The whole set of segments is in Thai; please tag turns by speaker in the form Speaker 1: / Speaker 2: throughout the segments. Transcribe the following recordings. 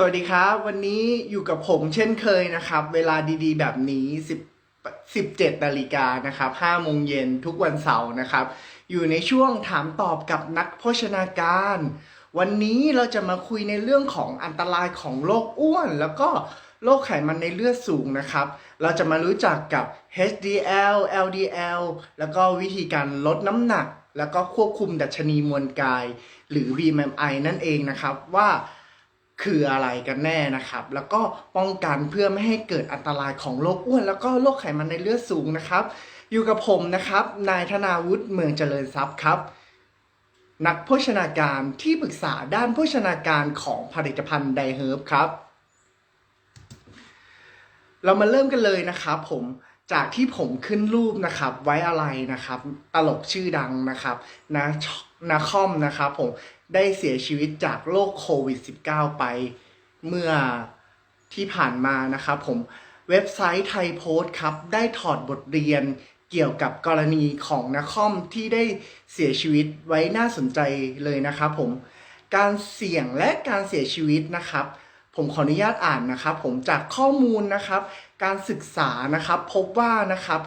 Speaker 1: สวัสดีครับ วันนี้อยู่กับผมเช่นเคยนะครับ เวลาดีๆ แบบนี้10 17นาฬิกานะครับ5โมงเย็นทุกวันเสาร์นะครับ อยู่ในช่วงถามตอบกับนักโภชนาการ วันนี้เราจะมาคุยในเรื่องของอันตรายของโรคอ้วน แล้วก็โรคไขมันในเลือดสูงนะครับ เราจะมารู้จักกับ HDL LDL แล้วก็วิธีการลดน้ำหนัก แล้วก็ควบคุมดัชนีมวลกาย หรือ BMI นั่นเองนะครับว่า คืออะไรกันแน่นะครับ แล้วก็ป้องกันเพื่อไม่ให้เกิดอันตรายของโรคอ้วน แล้วก็โรคไขมันในเลือดสูงนะครับ อยู่กับผมนะครับ นายธนาวุฒิเมืองเจริญทรัพย์ครับนักโภชนาการที่ปรึกษาด้านโภชนาการของผลิตภัณฑ์ไดเฮิร์บครับ เรามาเริ่มกันเลยนะครับผมจากที่ผมขึ้นรูปนะครับไว้อะไรนะครับ ตลกชื่อดังนะครับนะนาคอมนะครับผม ได้เสียชีวิตจากโรคโควิด -19 ไปเมื่อที่ผ่านมานะครับผมเว็บไซต์ไทยโพสต์ครับ ได้ถอดบทเรียนเกี่ยวกับกรณีของนาคอมที่ได้เสียชีวิตไว้น่าสนใจเลยนะครับผมการเสี่ยงและการเสียชีวิตนะครับ ผมขออนุญาตอ่านนะครับ ผมจากข้อมูลนะครับ การศึกษานะครับพบว่านะครับ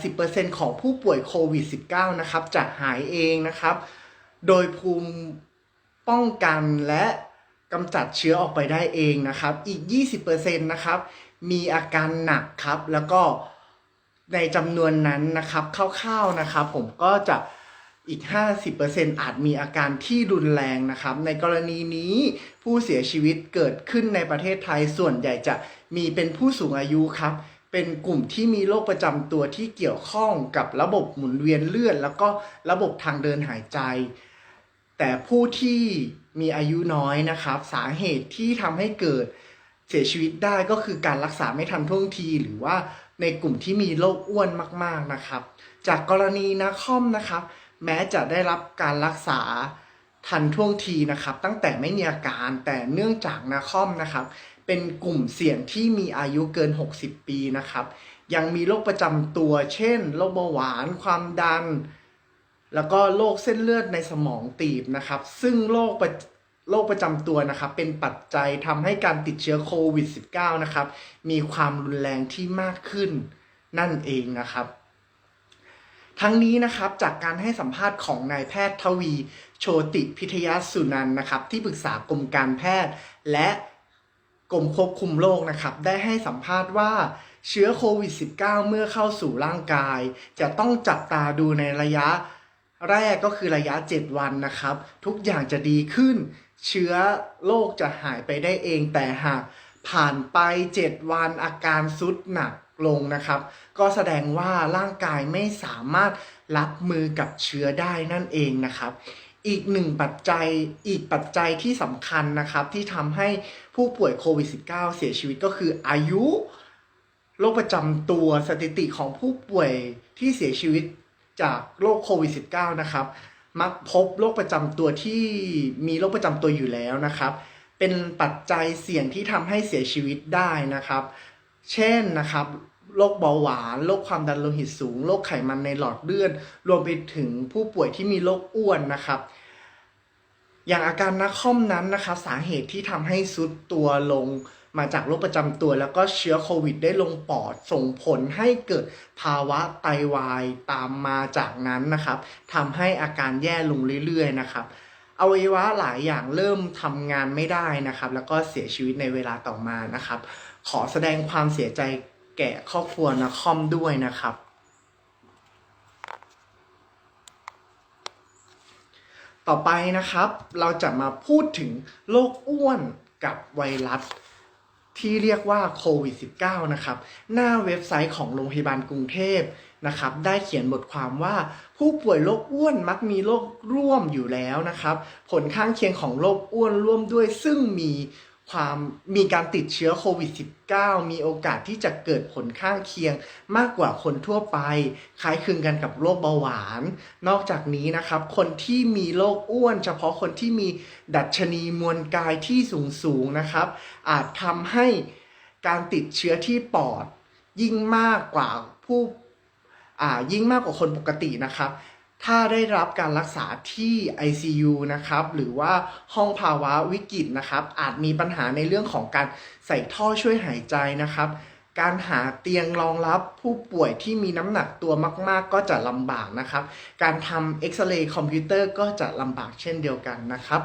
Speaker 1: 80%ของผู้ป่วยโควิด -19 นะครับจะหายเองนะครับ โดยภูมิ ป้องกันและกำจัดเชื้อออกไปได้เองนะครับ อีก 20%นะครับ มีอาการหนักครับ แล้วก็ในจำนวนนั้นนะครับคร่าวๆนะครับ ผมก็จะอีก 50%อาจมีอาการที่รุนแรงนะครับ ในกรณีนี้ผู้เสียชีวิตเกิดขึ้นในประเทศไทยส่วนใหญ่จะมีเป็นผู้สูงอายุครับ เป็นกลุ่มที่มีโรคประจำตัวที่เกี่ยวข้องกับระบบหมุนเวียนเลือด แล้วก็ระบบทางเดินหายใจ แต่ผู้ที่มีอายุน้อยนะครับ สาเหตุที่ทำให้เกิดเสียชีวิตได้ก็คือการรักษาไม่ทันท่วงทีหรือว่าในกลุ่มที่มีโรคอ้วนมากๆนะครับ จากกรณีนาคอมนะครับ แม้จะได้รับการรักษาทันท่วงทีนะครับ ตั้งแต่ไม่มีอาการแต่เนื่องจากนาคอมนะครับ เป็นกลุ่มเสี่ยงที่มีอายุเกิน 60 ปีนะครับ ยังมีโรคประจำตัว เช่นโรคเบาหวาน ความดัน แล้วก็โรคเส้นเลือดในสมองตีบนะครับ ซึ่งโรคประโรคประจำตัวนะครับ เป็นปัจจัยทำให้การติดเชื้อโควิด -19 นะครับ มีความรุนแรงที่มากขึ้นนั่นเองนะครับ ทั้งนี้นะครับจากการให้สัมภาษณ์ของนายแพทย์ทวี โชติพิทยาสุนันท์นะครับ ที่ปรึกษากรมการแพทย์ และกรมควบคุมโรคนะครับ ได้ให้สัมภาษณ์ว่าเชื้อโควิด -19 เมื่อเข้าสู่ร่างกาย จะต้องจับตาดูในระยะ แรกก็คือระยะ 7 วันนะครับ ทุกอย่างจะดีขึ้น เชื้อโรคจะหายไปได้เองแต่หากผ่านไป 7 วันอาการสุดหนักลงนะครับ ก็แสดงว่าร่างกายไม่สามารถรับมือกับเชื้อได้นั่นเองนะครับ อีกหนึ่งปัจจัยอีกปัจจัยที่สำคัญนะครับ ที่ทำให้ผู้ป่วยโควิด -19 เสียชีวิตก็คืออายุโรคประจำตัวสถิติของผู้ป่วยที่เสียชีวิต จากโรคโควิด -19 นะครับ มักพบโรคประจำตัวที่มีโรคประจำตัวอยู่แล้วนะครับ เป็นปัจจัยเสี่ยงที่ทำให้เสียชีวิตได้นะครับ เช่นนะครับโรคเบาหวาน โรคความดันโลหิตสูง โรคไขมันในหลอดเลือด รวมไปถึงผู้ป่วยที่มีโรคอ้วนนะครับ อย่างอาการนักคอมนั้นนะครับ สาเหตุที่ทำให้ซุดตัวลง มาจากโรคประจำตัวแล้วก็เชื้อโควิดได้ลงปอดส่งผลให้เกิดภาวะไตวายตามมาจากนั้นนะครับทำให้อาการแย่ลงเรื่อยๆนะครับอวัยวะหลายอย่างเริ่มทำงานไม่ได้นะครับ แล้วก็เสียชีวิตในเวลาต่อมานะครับ ขอแสดงความเสียใจแก่ครอบครัวนักคอมด้วยนะครับต่อไปนะครับเราจะมาพูดถึงโรคอ้วนกับไวรัส ที่เรียกว่าโควิด -19 นะครับ หน้าเว็บไซต์ของโรงพยาบาลกรุงเทพนะครับ ได้เขียนบทความว่า ผู้ป่วยโรคอ้วนมักมีโรคร่วมอยู่แล้วนะครับ ผลข้างเคียงของโรคอ้วนร่วมด้วยซึ่งมี ความมีการติดเชื้อโควิด -19 มีโอกาสที่จะเกิดผลข้างเคียงมากกว่าคนทั่วไป คล้ายคลึงกันกับโรคเบาหวาน นอกจากนี้นะครับ คนที่มีโรคอ้วน เฉพาะคนที่มีดัชนีมวลกายที่สูงสูงๆนะครับ อาจทำให้การติดเชื้อที่ปอดยิ่งมากกว่าผู้ยิ่งมากกว่าคนปกตินะครับ ถ้าได้รับการรักษาที่ ICU นะครับ หรือว่าห้องภาวะวิกฤตนะครับ อาจมีปัญหาในเรื่องของการใส่ท่อช่วยหายใจนะครับ การหาเตียงรองรับผู้ป่วยที่มีน้ำหนักตัวมาก ๆ ก็จะลำบากนะครับ การทำเอ็กซเรย์คอมพิวเตอร์ก็จะลำบากเช่นเดียวกันนะครับ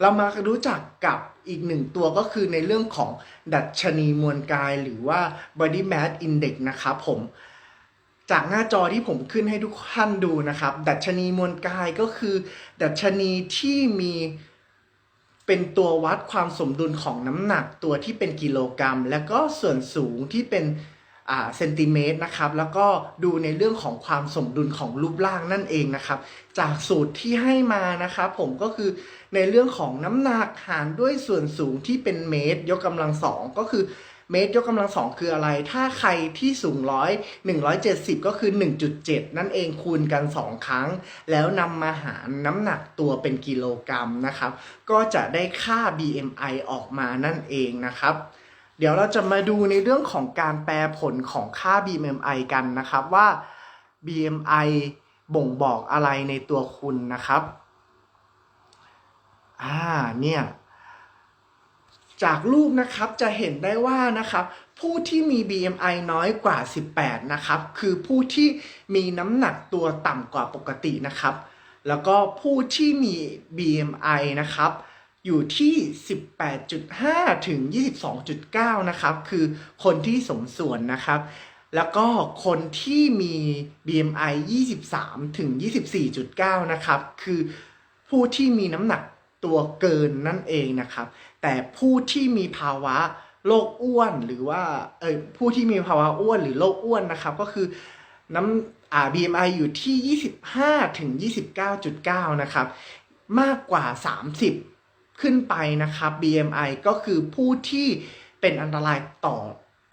Speaker 1: เรามารู้จักกับอีกหนึ่งตัวก็คือในเรื่องของดัชนีมวลกายหรือว่า body mass index นะครับผม จากหน้าจอที่ผมขึ้นให้ทุกท่านดูนะครับ ดัชนีมวลกายก็คือ ดัชนีที่มีเป็นตัววัดความสมดุลของน้ำหนักตัวที่เป็นกิโลกรัม แล้วก็ส่วนสูงที่เป็นเซนติเมตรนะครับ แล้วก็ดูในเรื่องของความสมดุลของรูปร่างนั่นเองนะครับ จากสูตรที่ให้มานะครับผมก็คือในเรื่องของน้ำหนักหารด้วยส่วนสูงที่เป็นเมตร ยกกำลังสองก็คือ เมตรยกกำลังสองคืออะไร ถ้าใครที่สูงร้อยหนึ่งร้อยเจ็ดสิบก็คือ1.7นั่นเองคูณกัน2ครั้ง แล้วนำมาหารน้ำหนักตัวเป็นกิโลกรัมนะครับ ก็จะได้ค่า BMI ออกมานั่นเองนะครับเดี๋ยวเราจะมาดูในเรื่องของการแปลผลของค่า BMI กันนะครับว่า BMI บ่งบอกอะไรในตัวคุณนะครับ อ่า เนี่ย จากรูปนะครับจะเห็นได้ว่านะครับผู้ที่มี BMI น้อยกว่า 18 นะครับ คือผู้ที่มีน้ำหนักตัวต่ำกว่าปกตินะครับ แล้วก็ผู้ที่มี BMI นะครับ อยู่ที่ 18.5 ถึง 22.9 นะครับ คือคนที่สมส่วนนะครับ แล้วก็คนที่มี BMI 23 ถึง 24.9 นะครับ คือผู้ที่มีน้ำหนัก ตัวเกินนั่นเองนะครับ แต่ผู้ที่มีภาวะโรคอ้วนหรือว่าเอยผู้ที่มีภาวะอ้วนหรือโรคอ้วนนะครับ ก็คือน้ำอ่า BMI อยู่ที่ 25ถึง29.9 นะครับ มากกว่า 30 ขึ้นไปนะครับ BMI ก็คือผู้ที่เป็นอันตรายต่อ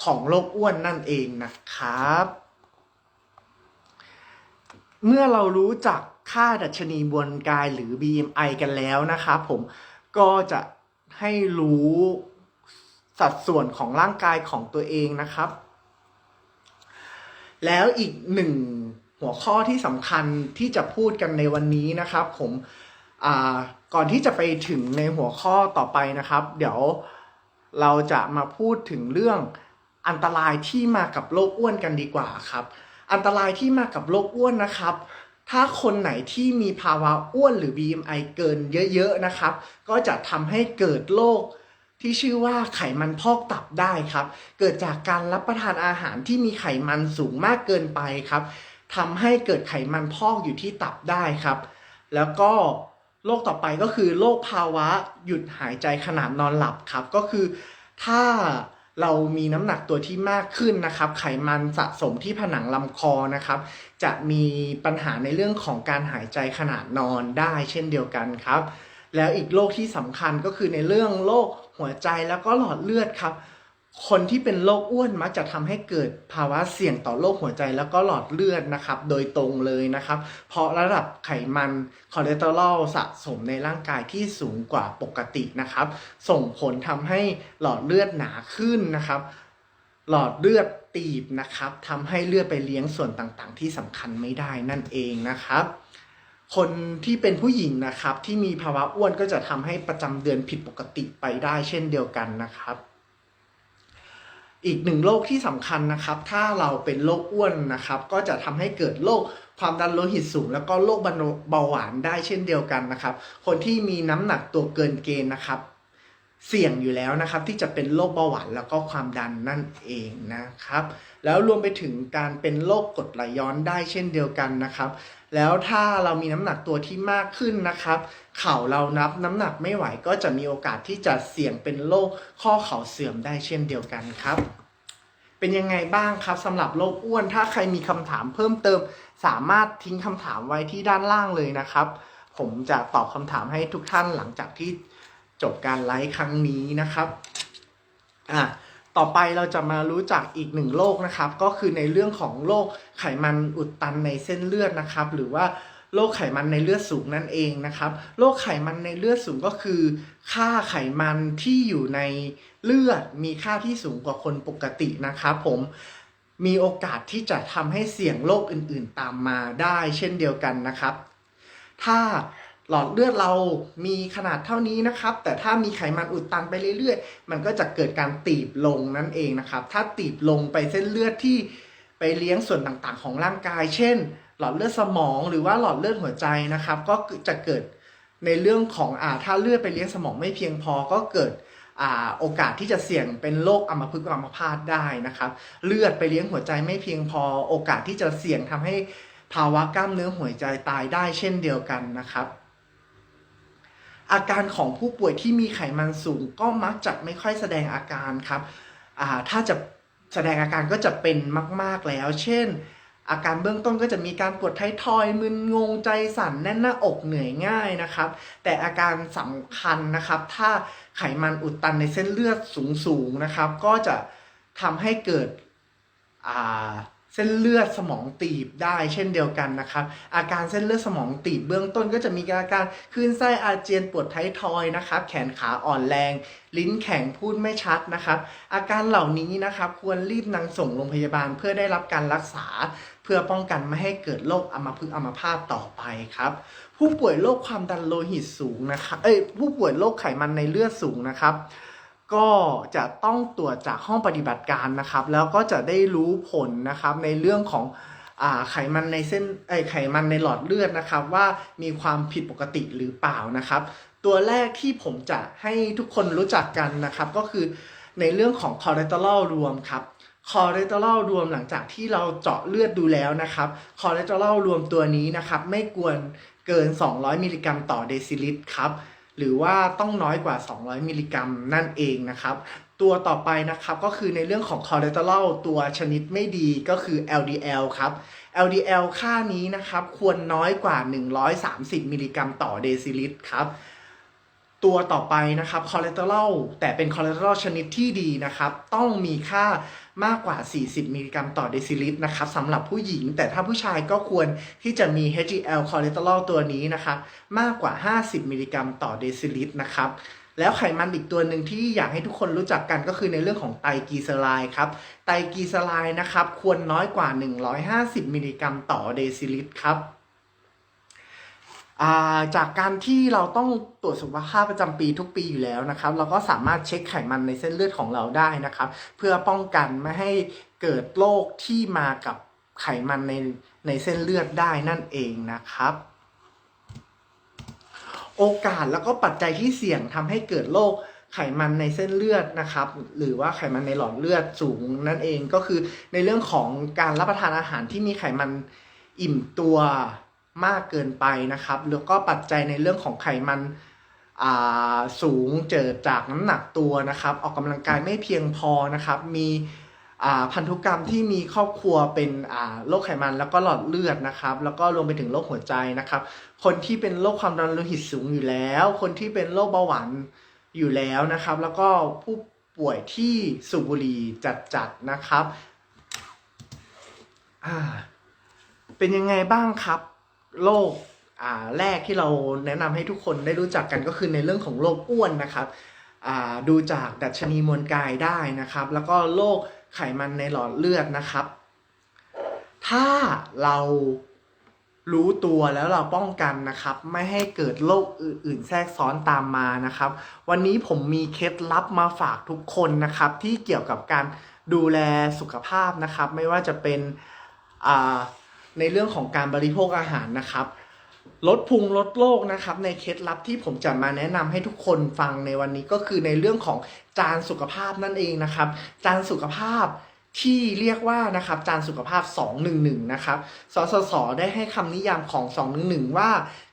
Speaker 1: ของโรคอ้วนนั่นเองนะครับ เมื่อเรารู้จักค่าดัชนีมวลกายหรือ BMI กันแล้วนะครับผมก็จะให้รู้สัดส่วนของร่างกายของตัวเองนะครับ แล้วอีกหนึ่งหัวข้อที่สำคัญที่จะพูดกันในวันนี้นะครับผมก่อนที่จะไปถึงในหัวข้อต่อไปนะครับ เดี๋ยวเราจะมาพูดถึงเรื่องอันตรายที่มากับโรคอ้วนกันดีกว่าครับ อันตรายที่มากับโรคอ้วนนะครับ ถ้าคนไหนที่มีภาวะอ้วนหรือ BMI เกินเยอะๆนะครับ ก็จะทำให้เกิดโรคที่ชื่อว่าไขมันพอกตับได้ครับ เกิดจากการรับประทานอาหารที่มีไขมันสูงมากเกินไปครับทำให้เกิดไขมันพอกอยู่ที่ตับได้ครับ แล้วก็โรคต่อไปก็คือโรคภาวะหยุดหายใจขณะนอนหลับครับ ก็คือถ้า เรามีน้ำหนักตัวที่มากขึ้นนะครับ ไขมันสะสมที่ผนังลำคอนะครับ จะมีปัญหาในเรื่องของการหายใจขณะนอนได้เช่นเดียวกันครับ แล้วอีกโรคที่สำคัญก็คือในเรื่องโรคหัวใจแล้วก็หลอดเลือดครับ คนที่เป็นโรคอ้วนมักจะทำให้เกิดภาวะเสี่ยงต่อโรคหัวใจแล้วก็หลอดเลือดนะครับ โดยตรงเลยนะครับ เพราะระดับไขมันคอเลสเตอรอลสะสมในร่างกายที่สูงกว่าปกตินะครับ ส่งผลทำให้หลอดเลือดหนาขึ้นนะครับ หลอดเลือดตีบนะครับทำให้เลือดไปเลี้ยงส่วนต่างๆ ที่สำคัญไม่ได้นั่นเองนะครับคนที่เป็นผู้หญิงนะครับที่มีภาวะอ้วนก็จะทำให้ประจำเดือนผิดปกติไปได้เช่นเดียวกันนะครับ อีกหนึ่งโรคที่สำคัญนะครับ ถ้าเราเป็นโรคอ้วนนะครับ ก็จะทำให้เกิดโรคความดันโลหิตสูง แล้วก็โรคเบาหวานได้เช่นเดียวกันนะครับ คนที่มีน้ำหนักตัวเกินเกณฑ์นะครับ เสี่ยงอยู่แล้วนะครับ ที่จะเป็นโรคเบาหวานแล้วก็ความดันนั่นเองนะครับ แล้วรวมไปถึงการเป็นโรคกรดไหลย้อนได้เช่นเดียวกันนะครับ แล้วถ้าเรามีน้ำหนักตัวที่มากขึ้นนะครับ เข่าเรานับน้ำหนักไม่ไหวก็จะมีโอกาสที่จะเสี่ยงเป็นโรคข้อเข่าเสื่อมได้เช่นเดียวกันครับ เป็นยังไงบ้างครับสำหรับโรคอ้วน ถ้าใครมีคำถามเพิ่มเติม สามารถทิ้งคำถามไว้ที่ด้านล่างเลยนะครับ ผมจะตอบคำถามให้ทุกท่านหลังจากที่จบการไลฟ์ครั้งนี้นะครับอะ ต่อไปเราจะมารู้จักอีกหนึ่งโรคนะครับ ก็คือในเรื่องของโรคไขมันอุดตันในเส้นเลือดนะครับ หรือว่าโรคไขมันในเลือดสูงนั่นเองนะครับโรคไขมันในเลือดสูงก็คือ ค่าไขมันที่อยู่ในเลือดมีค่าที่สูงกว่าคนปกตินะครับผมมีโอกาสที่จะทำให้เสี่ยงโรคอื่นๆตามมาได้เช่นเดียวกันนะครับ ถ้า หลอดเลือดเรามีขนาดเท่านี้นะครับ แต่ถ้ามีไขมันอุดตันไปเรื่อยๆ มันก็จะเกิดการตีบลงนั่นเองนะครับ ถ้าตีบลงไปเส้นเลือดที่ไปเลี้ยงส่วนต่างๆ ของร่างกาย เช่น หลอดเลือดสมองหรือว่าหลอดเลือดหัวใจนะครับ ก็จะเกิดในเรื่องของอ่าถ้าเลือดไปเลี้ยงสมองไม่เพียงพอก็เกิดอ่าโอกาสที่จะเสี่ยงเป็นโรคอัมพฤกษ์อัมพาตได้นะครับ เลือดไปเลี้ยงหัวใจไม่เพียงพอ โอกาสที่จะเสี่ยงทำให้ภาวะกล้ามเนื้อหัวใจตายได้เช่นเดียวกันนะครับ อาการของผู้ป่วยที่มีไขมันสูงก็มักจะไม่ค่อยแสดงอาการครับถ้าจะแสดงอาการก็จะเป็นมาก ๆแล้ว เช่น อาการเบื้องต้นก็จะมีการปวดท้ายทอย มึนงงใจสั่นแน่นหน้าอกเหนื่อยง่ายนะครับ แต่อาการสำคัญนะครับ ถ้าไขมันอุดตันในเส้นเลือดสูงๆนะครับ ก็จะทำให้เกิด เส้นเลือดสมองตีบได้เช่นเดียวกันนะครับ อาการเส้นเลือดสมองตีบเบื้องต้นก็จะมีอาการคลื่นไส้อาเจียนปวดท้ายทอยนะครับ แขนขาอ่อนแรง ลิ้นแข็งพูดไม่ชัดนะครับ อาการเหล่านี้นะครับควรรีบนำส่งโรงพยาบาลเพื่อได้รับการรักษา เพื่อป้องกันไม่ให้เกิดโรคอัมพฤกษ์อัมพาตต่อไปครับผู้ป่วยโรคความดันโลหิตสูงนะครับเอ้ยผู้ป่วยโรคไขมันในเลือดสูงนะครับ ก็จะต้องตรวจจากห้องปฏิบัติการนะครับ แล้วก็จะได้รู้ผลนะครับในเรื่องของอไขมันในเส้นไอไขมันในหลอดเลือดนะครับ ว่ามีความผิดปกติหรือเปล่านะครับ ตัวแรกที่ผมจะให้ทุกคนรู้จักกันนะครับ ก็คือในเรื่องของคอเลสเตอรอลรวมครับคอเลสเตอรอลรวมหลังจากที่เราเจาะเลือดดูแล้วนะครับคอเลสเตอรอลรวมตัวนี้นะครับ ไม่ควรเกิน 200 มิลลิกรัมต่อเดซิลิตรครับ หรือว่าต้องน้อยกว่า 200 มิลลิกรัมนั่นเองนะครับตัวต่อไปนะครับก็คือในเรื่องของคอเลสเตอรอลตัวชนิดไม่ดีก็คือ LDL ครับ LDL ค่านี้นะครับควรน้อยกว่า 130 มิลลิกรัมต่อเดซิลิตรครับ ตัวต่อไปนะครับคอเลสเตอรอลแต่เป็นคอเลสเตอรอลชนิดที่ดีนะครับ ต้องมีค่ามากกว่า 40 มิลลิกรัมต่อเดซิลิตรนะครับสำหรับผู้หญิง แต่ถ้าผู้ชายก็ควรที่จะมี HDL คอเลสเตอรอลตัวนี้นะครับ มากกว่า 50 มิลลิกรัมต่อเดซิลิตรนะครับแล้วไขมันอีกตัวหนึ่งที่อยากให้ทุกคนรู้จักกันก็คือในเรื่องของไตรกลีเซอไรด์ครับ ไตรกลีเซอไรด์นะครับ ควรน้อยกว่า 150 มิลลิกรัมต่อเดซิลิตรครับ จากการที่เราต้องตรวจสุขภาพประจำปีทุกปีอยู่แล้วนะครับ เราก็สามารถเช็คไขมันในเส้นเลือดของเราได้นะครับ เพื่อป้องกันไม่ให้เกิดโรคที่มากับไขมันในในเส้นเลือดได้นั่นเองนะครับ โอกาสแล้วก็ปัจจัยที่เสี่ยงทำให้เกิดโรคไขมันในเส้นเลือดนะครับ หรือว่าไขมันในหลอดเลือดสูงนั่นเองก็คือในเรื่องของการรับประทานอาหารที่มีไขมันอิ่มตัว มากเกินไปนะครับ แล้วก็ปัจจัยในเรื่องของไขมันสูงเจิดจากน้ำหนักตัวนะครับ ออกกำลังกายไม่เพียงพอนะครับ มีพันธุกรรมที่มีครอบครัวเป็นโรคไขมันแล้วก็หลอดเลือดนะครับ แล้วก็รวมไปถึงโรคหัวใจนะครับ คนที่เป็นโรคความดันโลหิตสูงอยู่แล้ว คนที่เป็นโรคเบาหวานอยู่แล้วนะครับ แล้วก็ผู้ป่วยที่สูบบุหรี่จัดๆนะครับเป็นยังไงบ้างครับ โรคแรกที่เราแนะนำให้ทุกคนได้รู้จักกันก็คือในเรื่องของโรคอ้วนนะครับดูจากดัชนีมวลกายได้นะครับ แล้วก็โรคไขมันในหลอดเลือดนะครับ ถ้าเรารู้ตัวแล้วเราป้องกันนะครับ ไม่ให้เกิดโรคอื่นๆ แทรกซ้อนตามมานะครับ วันนี้ผมมีเคล็ดลับมาฝากทุกคนนะครับ ที่เกี่ยวกับการดูแลสุขภาพนะครับ ไม่ว่าจะเป็นอ่า ในเรื่องของการบริโภคอาหารนะครับ ลดพุงลดโรคนะครับ ในเคล็ดลับที่ผมจะมาแนะนำให้ทุกคนฟังในวันนี้ก็คือในเรื่องของจานสุขภาพนั่นเองนะครับ จานสุขภาพที่เรียกว่านะครับจานสุขภาพ 211 นะครับ สสส ได้ให้คำนิยามของ 211 ว่า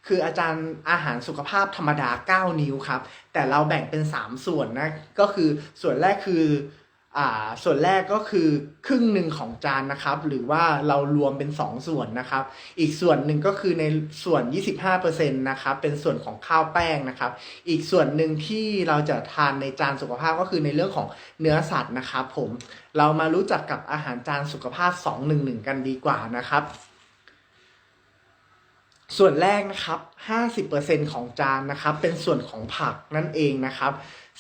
Speaker 1: คืออาจารย์อาหารสุขภาพธรรมดา 9 นิ้วครับ แต่เราแบ่งเป็น 3 ส่วนนะ ก็คือส่วนแรกคือ อ่าส่วนแรกก็คือครึ่งหนึ่งของจานนะครับ หรือว่าเรารวมเป็น 2 ส่วนนะครับ อีกส่วนหนึ่งก็คือในส่วน 25%นะครับเป็นส่วนของข้าวแป้งนะครับ อีกส่วนหนึ่งที่เราจะทานในจานสุขภาพก็คือในเรื่องของเนื้อสัตว์นะครับผมเรามารู้จักกับอาหารจานสุขภาพ 211 กันดีกว่านะครับส่วนแรกนะครับ 50%ของจานนะครับ เป็นส่วนของผักนั่นเองนะครับ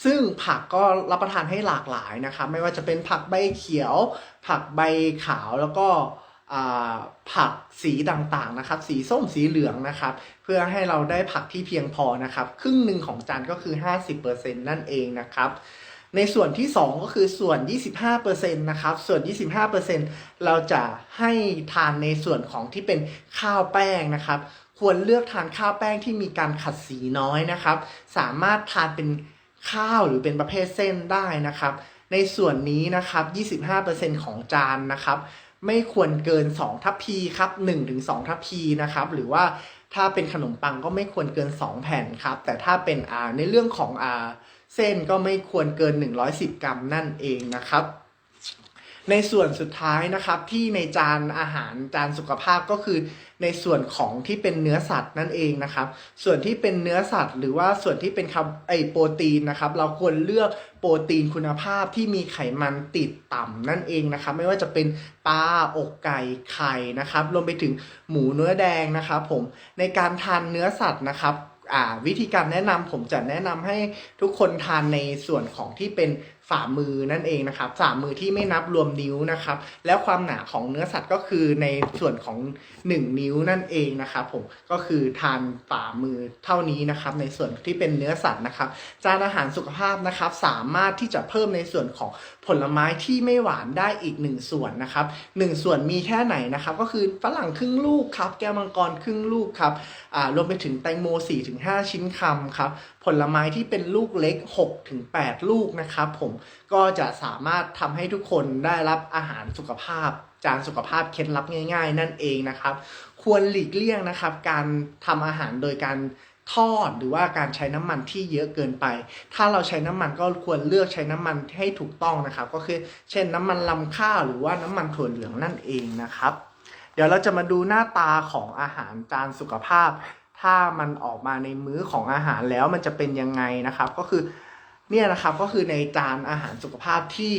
Speaker 1: ซึ่งผักก็รับประทานให้หลากหลายนะครับ ไม่ว่าจะเป็นผักใบเขียว ผักใบขาวแล้วก็ผักสีต่างๆนะครับ สีส้มสีเหลืองนะครับ เพื่อให้เราได้ผักที่เพียงพอนะครับ ครึ่งหนึ่งของจานก็คือ 50%นั่นเองนะครับในส่วนที่ 2 ก็คือส่วน 25%นะครับ ส่วน 25%เราจะให้ทานในส่วนของที่เป็นข้าวแป้งนะครับ ควรเลือกทานข้าวแป้งที่มีการขัดสีน้อยนะครับ สามารถทานเป็น ข้าวหรือเป็นประเภทเส้นได้นะครับ ในส่วนนี้นะครับ 25%ของจานนะครับ ไม่ควรเกิน 2 ทัพพีครับ1-2 ทัพพีนะครับ หรือว่าถ้าเป็นขนมปังก็ไม่ควรเกิน 2 แผ่นครับ แต่ถ้าเป็นอาในเรื่องของอาเส้นก็ไม่ควรเกิน 110 กรัมนั่นเองนะครับ ในส่วนสุดท้ายนะครับที่ในจานอาหารจานสุขภาพก็คือ ในส่วนของที่เป็นเนื้อสัตว์นั่นเองนะครับ ส่วนที่เป็นเนื้อสัตว์ หรือว่าส่วนที่เป็นคาร์บไอโปรตีนนะครับ เราควรเลือกโปรตีนคุณภาพที่มีไขมันติดต่ำนั่นเองนะครับ ไม่ว่าจะเป็นปลาอกไก่ไข่นะครับรวมไปถึงหมูเนื้อแดงนะครับผมในการทานเนื้อสัตว์นะครับวิธีการแนะนำผมจะแนะนำให้ทุกคนทานในส่วนของที่เป็น ฝ่ามือนั่นเองนะครับฝ่ามือที่ไม่นับรวมนิ้วนะครับ แล้วความหนาของเนื้อสัตว์ก็คือในส่วนของ 1 นิ้วนั่นเองนะครับผมก็คือทานฝ่ามือเท่านี้นะครับ ในส่วนที่เป็นเนื้อสัตว์นะครับ จานอาหารสุขภาพนะครับ สามารถที่จะเพิ่มในส่วนของผลไม้ที่ไม่หวานได้อีก 1 ส่วนนะครับ1ส่วนมีแค่ไหนนะครับ ก็คือฝรั่งครึ่งลูกครับ แก้วมังกรครึ่งลูกครับอ่ารวมไปถึงแตงโม 4-5 ชิ้นคำครับ ผลไม้ที่เป็นลูกเล็ก 6-8 ลูกนะครับ ผมก็จะสามารถทำให้ทุกคนได้รับอาหารสุขภาพจานสุขภาพเคล็ดลับง่าย ๆ นั่นเองนะครับ ควรหลีกเลี่ยงนะครับ การทำอาหารโดยการ ทอดหรือว่าการใช้น้ำมันที่เยอะเกินไป ถ้าเราใช้น้ำมันก็ควรเลือกใช้น้ำมันให้ถูกต้องนะครับ ก็คือเช่นน้ำมันลำข้าวหรือว่าน้ำมันถั่วเหลืองนั่นเองนะครับ เดี๋ยวเราจะมาดูหน้าตาของอาหารจานสุขภาพ ถ้ามันออกมาในมื้อของอาหารแล้วมันจะเป็นยังไงนะครับ ก็คือเนี่ยนะครับก็คือในจานอาหารสุขภาพที่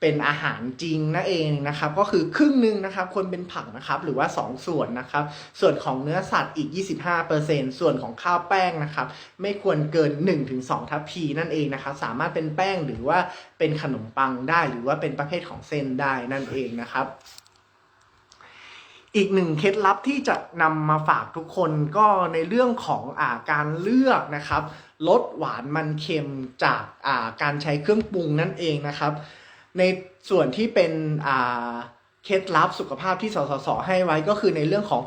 Speaker 1: เป็นอาหารจริงนั่นเองนะครับ ก็คือครึ่งหนึ่งนะครับควรเป็นผักนะครับ หรือว่า 2 ส่วนนะครับ ส่วนของเนื้อสัตว์อีก 25%ส่วนของข้าวแป้งนะครับ ไม่ควรเกิน 1-2 ทัพพีนั่นเองนะครับ สามารถเป็นแป้งหรือว่าเป็นขนมปังได้ หรือว่าเป็นประเภทของเส้นได้นั่นเองนะครับอีกหนึ่งเคล็ดลับที่จะนำมาฝากทุกคนก็ในเรื่องของอาการเลือกนะครับลดหวานมันเค็มจากาการใช้เครื่องปรุงนั่นเองนะครับ ในส่วนที่เป็นเคล็ดลับสุขภาพที่สสส ให้ไว้ก็คือในเรื่องของ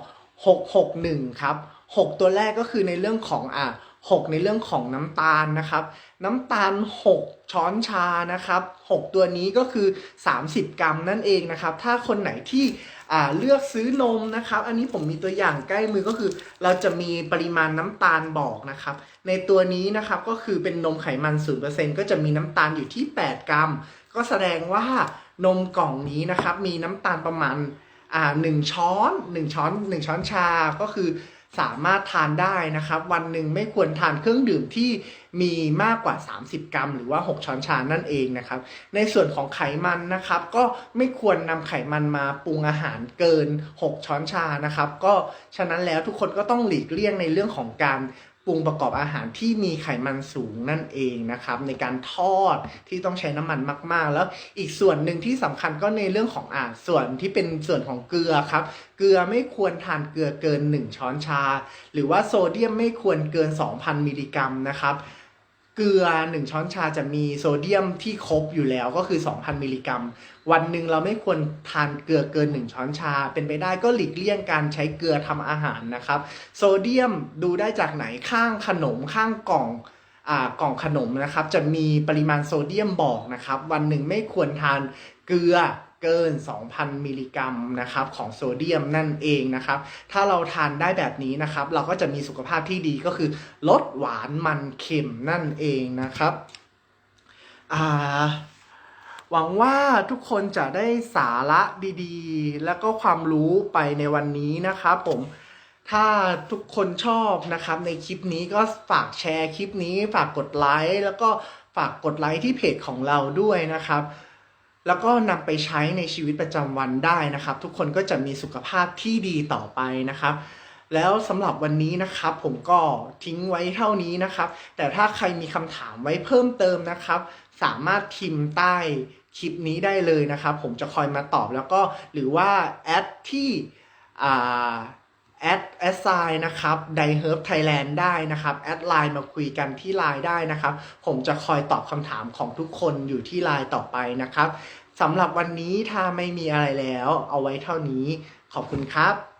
Speaker 1: 661 ครับ 6 ตัวแรกก็คือในเรื่องของอ่า6ในเรื่องของน้ำตาลนะครับ น้ำตาล 6 ช้อนชานะครับ 6 ตัวนี้ก็คือ 30 กรัมนั่นเองนะครับ ถ้าคนไหนที่เลือกซื้อนมนะครับ อันนี้ผมมีตัวอย่างใกล้มือก็คือ เราจะมีปริมาณน้ำตาลบอกนะครับ ในตัวนี้นะครับก็คือเป็นนมไขมัน 0%ก็จะมีน้ำตาลอยู่ที่ 8 กรัมก็แสดงว่านมกล่องนี้นะครับ มีน้ำตาลประมาณอ่าหนึ่งช้อนหนึ่งช้อนหนึ่งช้อนชาก็คือสามารถทานได้นะครับ วันหนึ่งไม่ควรทานเครื่องดื่มที่มีมากกว่า 30 กรัม หรือว่า 6 ช้อนชานั่นเองนะครับ ในส่วนของไขมันนะครับ ก็ไม่ควรนำไขมันมาปรุงอาหารเกิน 6 ช้อนชานะครับ ก็ฉะนั้นแล้วทุกคนก็ต้องหลีกเลี่ยงในเรื่องของการ ปรุงประกอบอาหารที่มีไขมันสูงนั่นเองนะครับในการทอดที่ต้องใช้น้ำมันมาก ๆ แล้วอีกส่วนหนึ่งที่สำคัญก็ในเรื่องของอ่าส่วนที่เป็นส่วนของเกลือครับ เกลือไม่ควรทานเกลือเกิน 1 ช้อนชา หรือว่าโซเดียมไม่ควรเกิน 2,000 มิลลิกรัมนะครับเกลือ 1 ช้อนชาจะมีโซเดียมที่ครบอยู่แล้วก็คือ 2,000 มิลลิกรัม วันหนึ่งเราไม่ควรทานเกลือเกิน 1 ช้อนชา เป็นไปได้ก็หลีกเลี่ยงการใช้เกลือทำอาหารนะครับ โซเดียมดูได้จากไหนข้างขนมข้างกล่องอกล่องขนมนะครับ จะมีปริมาณโซเดียมบอกนะครับ วันหนึ่งไม่ควรทานเกลือเกิน 2,000 มิลลิกรัมนะครับของโซเดียมนั่นเองนะครับ ถ้าเราทานได้แบบนี้นะครับ เราก็จะมีสุขภาพที่ดีก็คือลดหวานมันเค็มนั่นเองนะครับอ่า หวังว่าทุกคนจะได้สาระดีๆ แล้วก็ความรู้ไปในวันนี้นะครับผมถ้าทุกคนชอบนะครับในคลิปนี้ก็ฝากแชร์คลิปนี้ ฝากกดไลค์แล้วก็ฝากกดไลค์ที่เพจของเราด้วยนะครับ แล้วก็นำไปใช้ในชีวิตประจำวันได้นะครับ ทุกคนก็จะมีสุขภาพที่ดีต่อไปนะครับ แล้วสำหรับวันนี้นะครับ ผมก็ทิ้งไว้เท่านี้นะครับ แต่ถ้าใครมีคำถามไว้เพิ่มเติมนะครับ สามารถพิมพ์ใต้คลิปนี้ได้เลยนะครับ ผมจะคอยมาตอบแล้วก็หรือว่าแอดที่แอดแอดไซน์นะครับไดเฮิร์บไทยแลนด์ได้นะครับ แอดไลน์มาคุยกันที่ไลน์ได้นะครับ ผมจะคอยตอบคำถามของทุกคนอยู่ที่ไลน์ต่อไปนะครับสำหรับวันนี้ถ้าไม่มีอะไรแล้ว เอาไว้เท่านี้ขอบคุณครับ